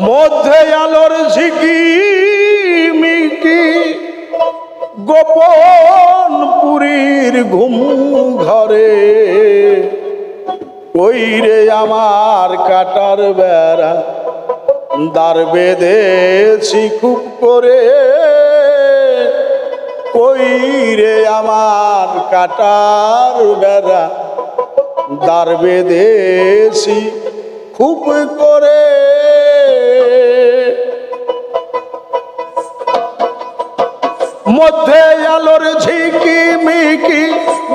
মধ্যে আলোর ঝিকি মিকি, গোপন পুরীর ঘুম ঘরে। ওই রে আমার কাটার বেড়া দার বেঁধেছি খুব করে। কই রে আমার কাটার বেড়া দার বেঁধেছি খুব করে। মধ্যে আলোর ঝিকি মিকি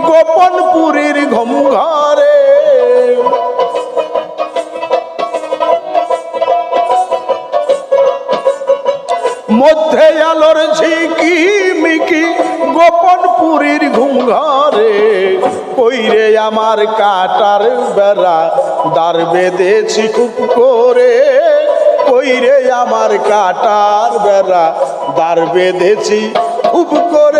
গোপন পুরীর ঘুম ঘরে মধ্যে আলোর ঝিকি মিকি গোপন পুরীর ঘুম ঘরে কইরে আমার কাটার বেড়া দার বেঁধেছি খুব করে। কইরে আমার কাটার বেড়া দার বেঁধেছি খুব করে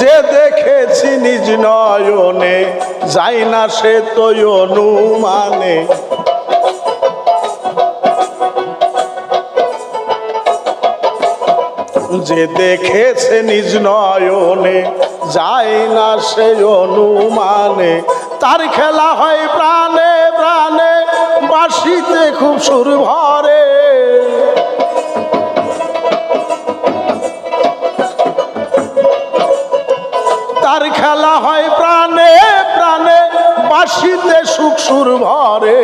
যে দেখেছি নিজ নয়নে, যাই না সে তো অনুমানে। যে দেখেছে নিজ নয়নে যায় না সে অনুমানে। তার খেলা হয় প্রাণে প্রাণে বাসিতে খুব সুর ভরে। খেলা হয় প্রাণে প্রাণে বাসিতে সুখ সুর ভরে।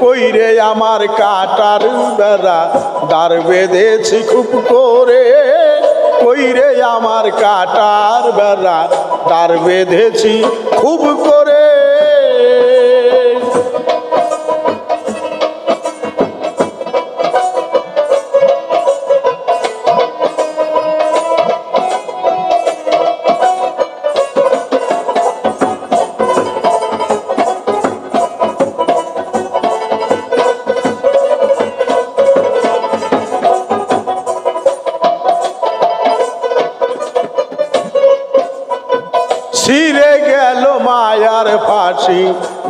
কইরে আমার কাটার বেড়া, দাঁড় বেঁধেছি খুব করে। কইরে আমার কাটার বেড়া, দাঁড় বেঁধেছি খুব করে। ছিঁড়ে গেল মায়ার ফাঁসি,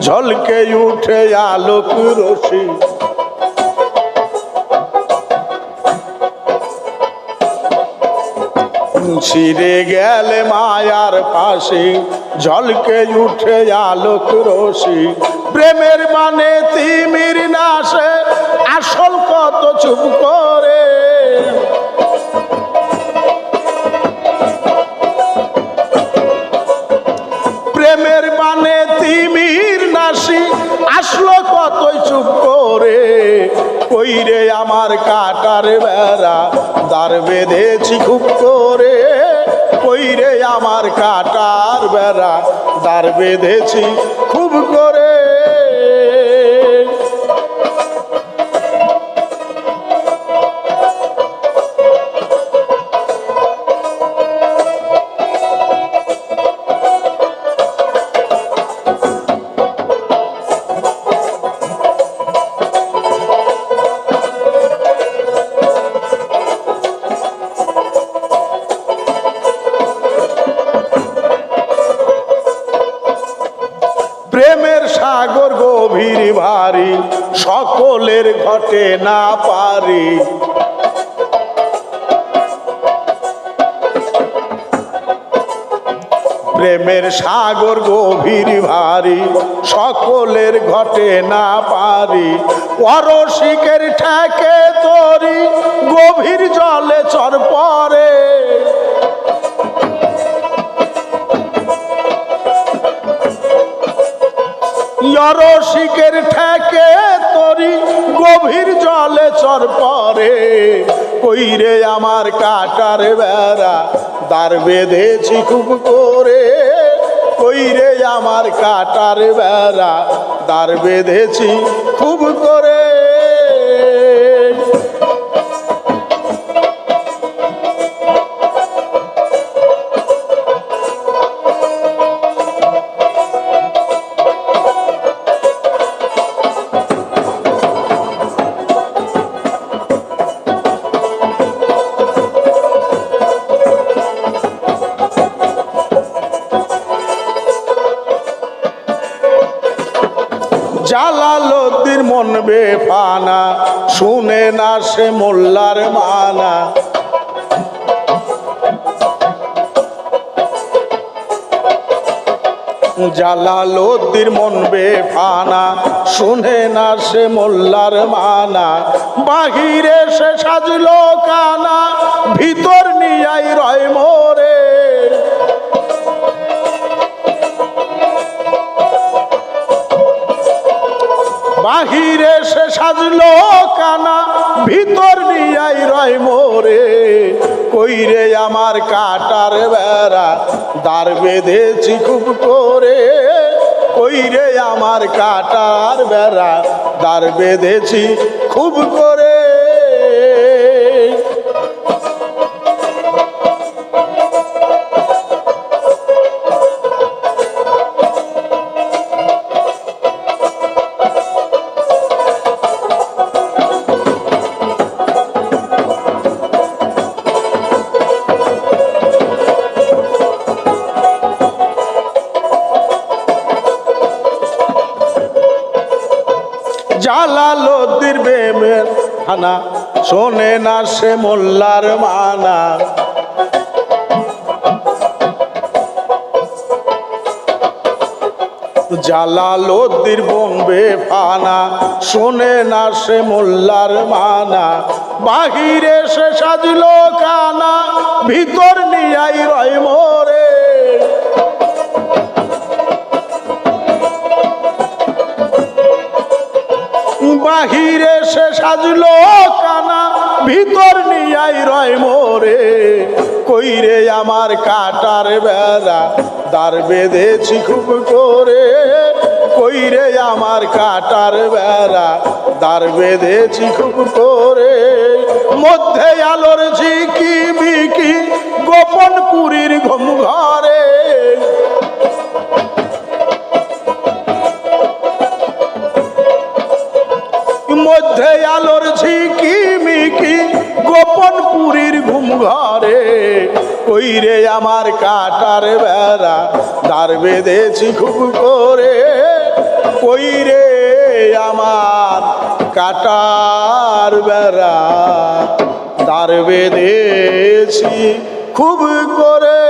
ঝলকে উঠে আলোক রশি ছিঁড়ে গেলে মায়ার ফাঁসি, ঝলকে উঠে আলোক রশি প্রেমের মানে তিমির নাশে, আসল কত চুপ করে কইরে আমার কাটার বেড়া দার বেঁধেছি খুব করে কইরে আমার কাটার বেড়া দার বেঁধেছি খুব করে গভীর ভারী, সকলের ঘটে না পারি। প্রেমের সাগর গভীর ভারী, সকলের ঘটে না পারি। পরশিকের ঠেকে তরি, গভীর জলে চর পরে। রসিকের ঠেকে তরি, গভীর জলে চর পরে। কইরে আমার কাটার বেড়া দার বেঁধেছি খুব করে। কইরে আমার কাটার বেড়া দার বেঁধেছি খুব করে। বেফানা, শুনে না সে মোল্লার মানা। জালালদ্দির মন বেফানা, শুনে না সে মোল্লার মানা। বাহিরে সে সাজলো কানা, ভিতর নিয়াই রয় বাহিরে সে সাজলো কানা, ভিতর নিয়াই রয় মোরে। কইরে আমার কাটার বেড়া দার বেঁধেছি খুব করে। কইরে আমার কাটার বেড়া দার বেঁধেছি খুব করে। জালালদ্দির বেমের খানা শোনে না সে মোল্লার মানা। জালালদ্দির বনবে ফানা। শোনে না সে মোল্লার মানা। বাহিরে সে সাজলো কানা। ভিতর নিয়াই রয় বাহিরে সে সাজলো কানা, ভিতর নিয়াই রয় মোরে। কইরে আমার কাটার বেড়া দার বেঁধেছি খুব করে কইরে আমার কাটার বেড়া দার বেঁধেছি খুব করে মধ্যে আলোর ঝিকি বিকি মধ্যে আলোর ঝিকি মিকি, গোপন পুরীর ঘুম ঘরে কইরে আমার কাটার বেড়া দার বেঁধেছি খুব করে। কইরে আমার কাটার বেড়া দার বেঁধেছি খুব করে।